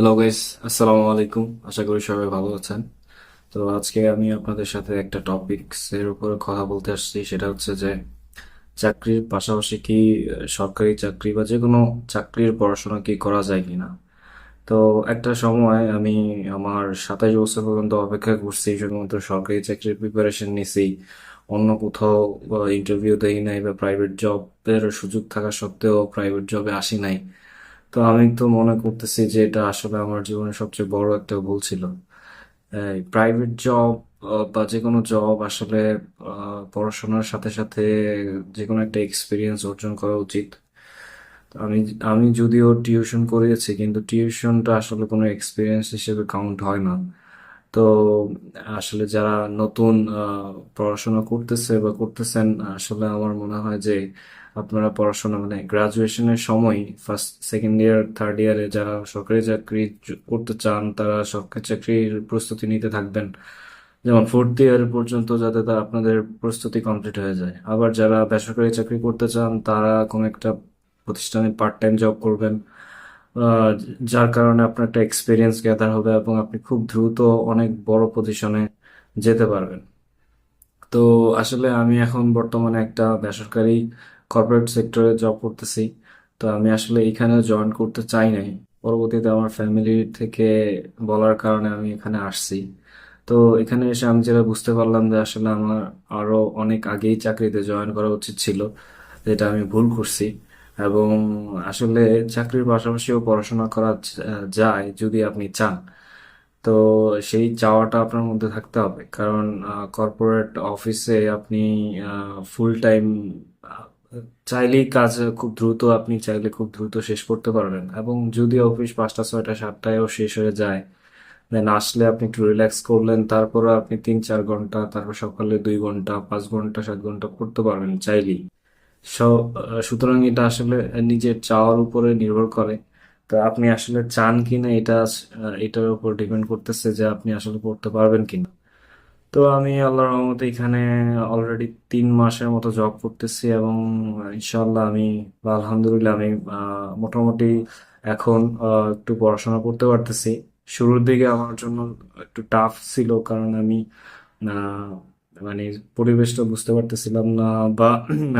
Hello guys আসসালামু আলাইকুম আশা করি সবাই ভালো আছেন। তো আজকে আমি আপনাদের সাথে একটা টপিকস এর উপরে কথা বলতে আসছি। সেটা হচ্ছে যে, চাকরির পাশাপাশি কি সরকারি চাকরি বা যে কোনো চাকরির পড়াশোনা কি করা যায় কিনা? তো একটা সময় আমি আমার সাতাইশ বছর পর্যন্ত অপেক্ষা করছি শুধুমাত্র সরকারি চাকরির প্রিপারেশন নিছি। অন্য কোথাও ইন্টারভিউ দেই নাই বা প্রাইভেট জবের সুযোগ থাকা সত্ত্বেও প্রাইভেট জবে আসি নাই। তো আমি তো মনে করতেছি যে এটা আসলে আমার জীবনের সবচেয়ে বড় একটা ভুল ছিল। প্রাইভেট জব বা যে কোনো জব আসলে পড়াশোনার সাথে সাথে যে কোনো একটা এক্সপিরিয়েন্স অর্জন করা উচিত। আমি আমি যদিও টিউশন করিয়েছি, কিন্তু টিউশনটা আসলে কোনো এক্সপিরিয়েন্স হিসেবে কাউন্ট হয় না। তো আসলে যারা নতুন পড়াশোনা করতেছে বা করতেছেন, আসলে আমার মনে হয় যে আপনারা পড়াশোনা মানে গ্রাজুয়েশনের সময় ফার্স্ট সেকেন্ড ইয়ার থার্ড ইয়ারে যারা সরকারি চাকরি করতে চান, তারা সরকারি চাকরির প্রস্তুতি নিতে থাকবেন। যেমন ফোর্থ ইয়ার পর্যন্ত যাতে তা আপনাদের প্রস্তুতি কমপ্লিট হয়ে যায়। আবার যারা বেসরকারি চাকরি করতে চান, তারা কোনো একটা প্রতিষ্ঠানে পার্ট টাইম জব করবেন। যার কারণে আপনার একটা এক্সপিরিয়েন্স গ্যাদার হবে এবং আপনি খুব দ্রুত অনেক বড় পজিশনে যেতে পারবেন। তো আসলে আমি এখন বর্তমানে একটা বেসরকারি কর্পোরেট সেক্টরে জব করতেছি। তো আমি আসলে এখানে জয়েন করতে চাই নাই। পরবর্তীতে আমার ফ্যামিলি থেকে বলার কারণে আমি এখানে আসছি। তো এখানে এসে আমি যেটা বুঝতে পারলাম যে আসলে আমার আরও অনেক আগেই চাকরিতে জয়েন করা উচিত ছিল, যেটা আমি ভুল করছি। এবং আসলে চাকরির পাশাপাশিও পড়াশোনা করা যায় যদি আপনি চান। তো সেই চাওয়াটা আপনার মধ্যে থাকতে হবে। কারণ কর্পোরেট অফিসে আপনি ফুল টাইম চাইলেই কাজ খুব দ্রুত, আপনি চাইলে খুব দ্রুত শেষ করতে পারবেন। এবং যদি অফিস পাঁচটা, ছয়টা, সাতটায়ও শেষ হয়ে যায় দেন আসলে আপনি একটু রিল্যাক্স করলেন তারপরে আপনি তিন, চার ঘণ্টা, তারপর সকালে দুই ঘণ্টা, পাঁচ ঘণ্টা, সাত ঘণ্টা করতে পারবেন চাইলেই। সুতরাং এটা আসলে নিজের চাওয়ার উপরে নির্ভর করে। তো আপনি আসলে চান কিনা এটা এটার উপর ডিপেন্ড করতেছে যে আপনি আসলে পড়তে পারবেন কিনা। তো আমি আল্লাহর রহমতে এখানে অলরেডি তিন মাসের মতো জব করতেছি এবং ইনশাল্লাহ আমি আলহামদুলিল্লাহ আমি মোটামুটি এখন একটু পড়াশোনা করতে পারতেছি। শুরুর দিকে আমার জন্য একটু টাফ ছিল কারণ আমি মানে পরিবেশটা বুঝতে পারতেছিলাম না বা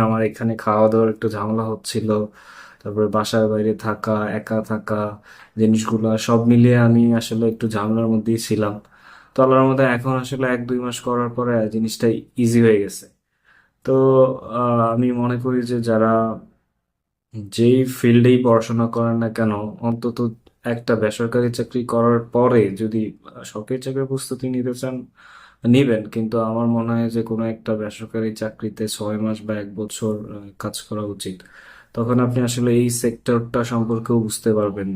আমার এখানে খাওয়া দাওয়ার একটু ঝামেলা হচ্ছিল, তারপরে বাসার বাইরে থাকা, একা থাকা, জিনিসগুলো সব মিলিয়ে আমি আসলে একটু ঝামেলার মধ্যেই ছিলাম। তো আল্লাহর মধ্যে এখন আসলে এক, দুই মাস করার পরে জিনিসটা ইজি হয়ে গেছে। তো আমি মনে করি যে যারা যেই ফিল্ডেই পড়াশোনা করেন না কেন, অন্তত একটা বেসরকারি চাকরি করার পরে যদি সরকারি চাকরির প্রস্তুতি নিতে চান নিবেন, কিন্তু আমার মনে হয় যে কোনো একটা বেসরকারি চাকরিতে ছয় মাস বা এক বছর কাজ করা উচিত। তখন আপনি আসলে এই সেক্টরটা সম্পর্কেও বুঝতে পারবেন।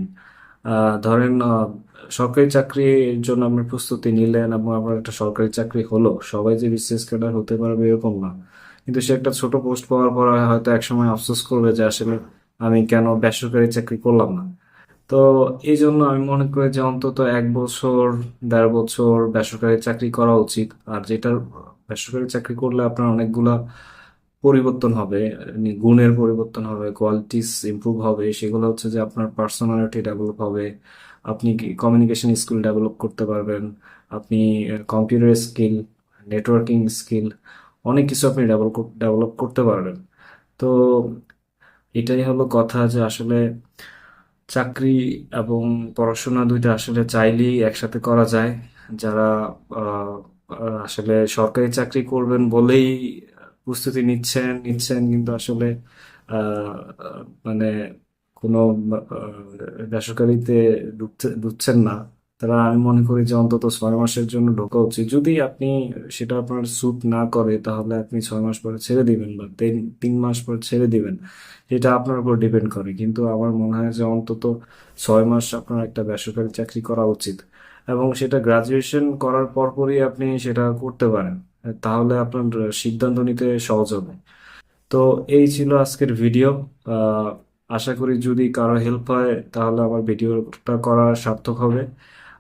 ধরেন সরকারি চাকরির জন্য আপনি প্রস্তুতি নিলেন এবং আপনার একটা সরকারি চাকরি হলো, সবাই যে বিসিএস ক্যাডার হতে পারবে এরকম না। কিন্তু সে একটা ছোট পোস্ট পাওয়ার পর হয়তো একসময় আফসোস করবে যে আসলে আমি কেন বেসরকারি চাকরি করলাম না। তো এই জন্য আমি মনে করি যে অন্তত এক বছর, দেড় বছর বেসরকারি চাকরি করা উচিত। আর যেটা বেসরকারি চাকরি করলে আপনার অনেকগুলা পরিবর্তন হবে নি- গুণের পরিবর্তন হবে কোয়ালিটিস ইমপ্রুভ হবে, সেগুলো হচ্ছে যে আপনার পার্সোনালিটি ডেভেলপ হবে, আপনি কমিউনিকেশন স্কিল ডেভেলপ করতে পারবেন, আপনি কম্পিউটার স্কিল নেটওয়ার্কিং স্কিল অনেক কিছু আপনি ডেভেলপ ডেভেলপ করতে পারবেন। তো এটাই হলো কথা যে আসলে চাকরি এবং পড়াশোনা দুইটা আসলে চাইলেই একসাথে করা যায়। যারা আসলে সরকারি চাকরি করবেন বলেই প্রস্তুতি নিচ্ছেন নিচ্ছেন কিন্তু আসলে মানে কোনো বেসরকারিতে ঢুকছে, ঢুকছেন না। তারা আমি মনে করি যে অন্তত ছয় মাসের জন্য ঢোকা উচিত। যদি আপনি সেটা আপনার স্যুট না করে, তাহলে আপনি ছয় মাস পরে ছেড়ে দিবেন বা তিন মাস পরে ছেড়ে দিবেন। এটা আপনার উপর ডিপেন্ড করে। কিন্তু আমার মনে হয় যে অন্তত ছয় মাস আপনার একটা বেসরকারি চাকরি করা উচিত। এবং সেটা গ্রাজুয়েশন করার পরপরই আপনি সেটা করতে পারেন। তাহলে আপনার সিদ্ধান্ত নিতে সহজ হবে। তো এই ছিল আজকের ভিডিও আশা করি যদি কারও হেল্প হয়, তাহলে আমার ভিডিওটা করা সার্থক হবে।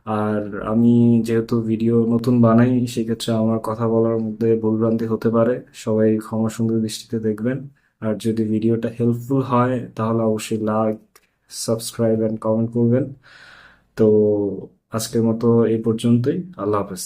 আর আমি যেহেতু ভিডিও নতুন বানাই, সেক্ষেত্রে আমার কথা বলার মধ্যে ভুলভ্রান্তি হতে পারে। সবাই ক্ষমা সুন্দর দৃষ্টিতে দেখবেন। আর যদি ভিডিওটা হেল্পফুল হয়, তাহলে অবশ্যই লাইক সাবস্ক্রাইব অ্যান্ড কমেন্ট করবেন। তো আজকের মতো এই পর্যন্তই। আল্লাহ হাফেজ।